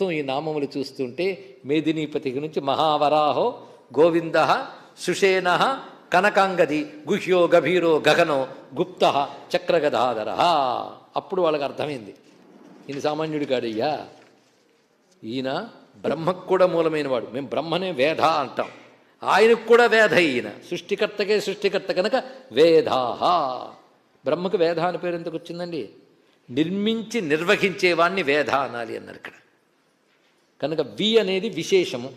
మొత్తం ఈ నామములు చూస్తుంటే మేదినీపతి నుంచి మహావరాహో గోవింద సుషేణ కనకాంగది గుహ్యో గభీరో గగనో గుప్త చక్రగదాధర. అప్పుడు వాళ్ళకి అర్థమైంది. ఈయన సామాన్యుడు కాడయ్యా. ఈయన బ్రహ్మకు కూడా మూలమైన వాడు మేము బ్రహ్మనే వేధ అంటాం. ఆయనకు కూడా వేధ ఈయన. సృష్టికర్తకే సృష్టికర్త కనుక వేధాహ. బ్రహ్మకు వేధ అని పేరు ఎందుకు వచ్చిందండి? నిర్మించి నిర్వహించేవాణ్ణి వేధ అనాలి అన్నారు ఇక్కడ. కనుక వి అనేది విశేషము.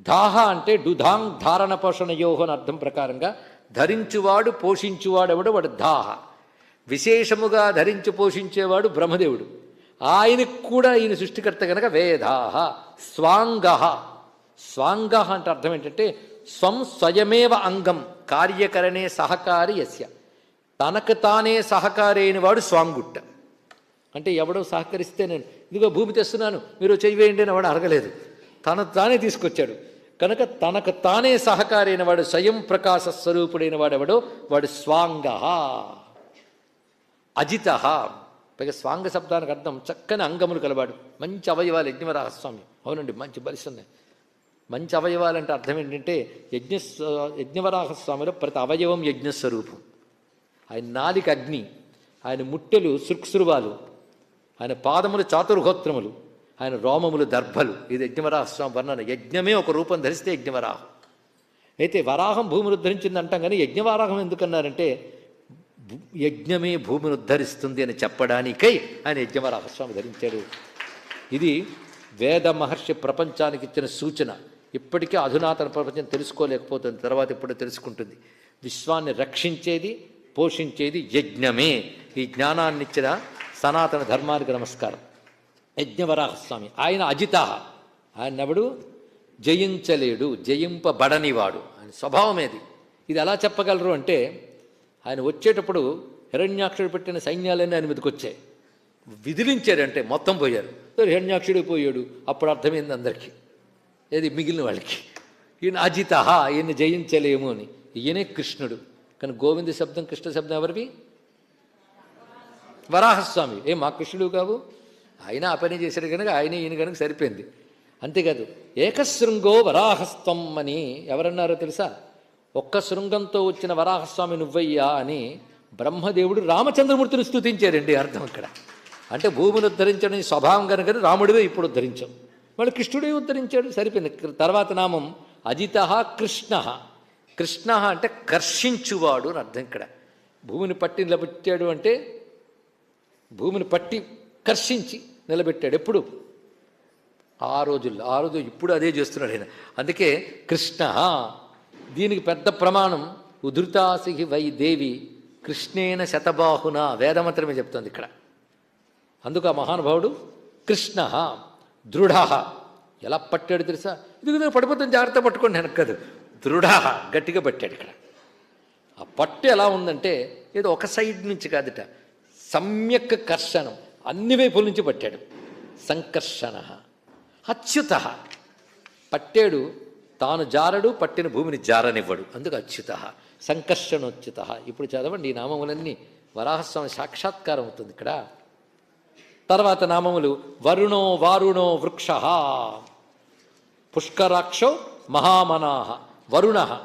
దాహ అంటే డుధాంగ్ ధారణ పోషణ అని అర్థం ప్రకారంగా ధరించువాడు పోషించువాడెవడు? వాడు దాహ విశేషముగా ధరించి పోషించేవాడు బ్రహ్మదేవుడు. ఆయనకు కూడా ఈయన సృష్టికర్త కనుక వేదాహ. స్వాంగ స్వాంగ అంటే అర్థం ఏంటంటే స్వం స్వయమేవ అంగం కార్యకరణే సహకారి యస్య. తనకు తానే సహకారి అయిన వాడు స్వాంగుట్ట. అంటే ఎవడో సహకరిస్తే నేను ఇదిగో భూమి తెస్తున్నాను మీరు చెయ్యేయండి అని వాడు అడగలేదు. తన తానే తీసుకొచ్చాడు. కనుక తనకు తానే సహకారైన వాడు స్వయం ప్రకాశ స్వరూపుడైన వాడెవడో వాడు స్వాంగ అజిత పైగా స్వాంగ శబ్దానికి అర్థం చక్కని అంగములు కలవాడు. మంచి అవయవాలు యజ్ఞవరాహస్వామి అవునండి మంచి బలిస్తున్నాయి మంచి అవయవాలంటే అర్థం ఏంటంటే యజ్ఞ యజ్ఞవరాహస్వామిలో ప్రతి అవయవం యజ్ఞస్వరూపం ఆయన నాలిక అగ్ని ఆయన ముట్టెలు సృక్సృవాలు ఆయన పాదములు చాతుర్హోత్రములు ఆయన రోమములు దర్భలు. ఇది యజ్ఞవరాహస్వామి వర్ణన. యజ్ఞమే ఒక రూపం ధరిస్తే యజ్ఞవరాహం. అయితే వరాహం భూమిని ఉద్ధరించింది అంటాం కానీ యజ్ఞవరాహం ఎందుకన్నారంటే యజ్ఞమే భూమిని ఉద్ధరిస్తుంది అని చెప్పడానికై ఆయన యజ్ఞవరాహస్వామి ధరించాడు. ఇది వేద మహర్షి ప్రపంచానికి ఇచ్చిన సూచన. ఇప్పటికీ అధునాతన ప్రపంచం తెలుసుకోలేకపోతుంది. తర్వాత ఇప్పుడు తెలుసుకుంటుంది. విశ్వాన్ని రక్షించేది పోషించేది యజ్ఞమే. ఈ జ్ఞానాన్నిచ్చిన సనాతన ధర్మానికి నమస్కారం. యజ్ఞవరాహస్వామి. ఆయన అజిత. ఆయన ఎవడు? జయించలేడు జయింపబడనివాడు. ఆయన స్వభావం ఏది? ఇది ఎలా చెప్పగలరు అంటే ఆయన వచ్చేటప్పుడు హిరణ్యాక్షుడు పెట్టిన సైన్యాలన్నీ ఆయన మీదకి వచ్చాయి. విదిలించాడంటే మొత్తం పోయారు. హిరణ్యాక్షుడు పోయాడు. అప్పుడు అర్థమైంది అందరికీ. ఏది? మిగిలిన వాళ్ళకి. ఈయన అజిత ఈయన జయించలేము అని. ఈయనే కృష్ణుడు. కానీ గోవింద శబ్దం కృష్ణ శబ్దం ఎవరివి? వరాహస్వామి. ఏ మా కృష్ణుడు కావు? ఆయన ఆ పని చేశాడు కనుక ఆయన ఈయన కనుక సరిపోయింది. అంతేకాదు ఏకశృంగో వరాహస్తం అని ఎవరన్నారో తెలుసా? ఒక్క శృంగంతో వచ్చిన వరాహస్వామి నువ్వయ్యా అని బ్రహ్మదేవుడు రామచంద్రమూర్తిని స్థుతించారండి అర్థం ఇక్కడ అంటే భూమిని ఉద్ధరించడం స్వభావం కనుక రాముడివే ఇప్పుడు ఉద్ధరించాం. వాళ్ళు కృష్ణుడే ఉద్ధరించాడు సరిపోయింది. తర్వాత నామం అజిత కృష్ణ. కృష్ణ అంటే కర్షించువాడు అని అర్థం ఇక్కడ. భూమిని పట్టి నిలబెట్టాడు అంటే భూమిని పట్టి కర్షించి నిలబెట్టాడు ఎప్పుడు? ఆ రోజుల్లో ఆ రోజు ఇప్పుడు అదే చేస్తున్నాడు ఆయన. అందుకే కృష్ణ దీనికి పెద్ద ప్రమాణం ఉధృతాసిహి వై దేవి కృష్ణేన శతబాహున వేదమంత్రమే చెప్తుంది ఇక్కడ. అందుకు ఆ మహానుభావుడు కృష్ణ దృఢ. ఎలా పట్టాడు తెలుసా? ఇది పడిపోతుంది జాగ్రత్త పట్టుకోండి వెనక్కి కాదు. దృఢ గట్టిగా పట్టాడు ఇక్కడ. ఆ పట్టు ఎలా ఉందంటే ఏదో ఒక సైడ్ నుంచి కాదుట. సమ్యక్ కర్షణం. అన్ని వైపుల నుంచి పట్టాడు. సంకర్షణ. అచ్యుత. పట్టాడు తాను జారడు పట్టిన భూమిని జారనివ్వడు. అందుకు అచ్యుత. సంకర్షణోచ్యుత. ఇప్పుడు చదవండి ఈ నామములన్నీ వరాహస్వామి సాక్షాత్కారం అవుతుంది ఇక్కడ. తర్వాత నామములు వరుణో వారుణో వృక్ష. పుష్కరాక్షో మహామనాహ వరుణ.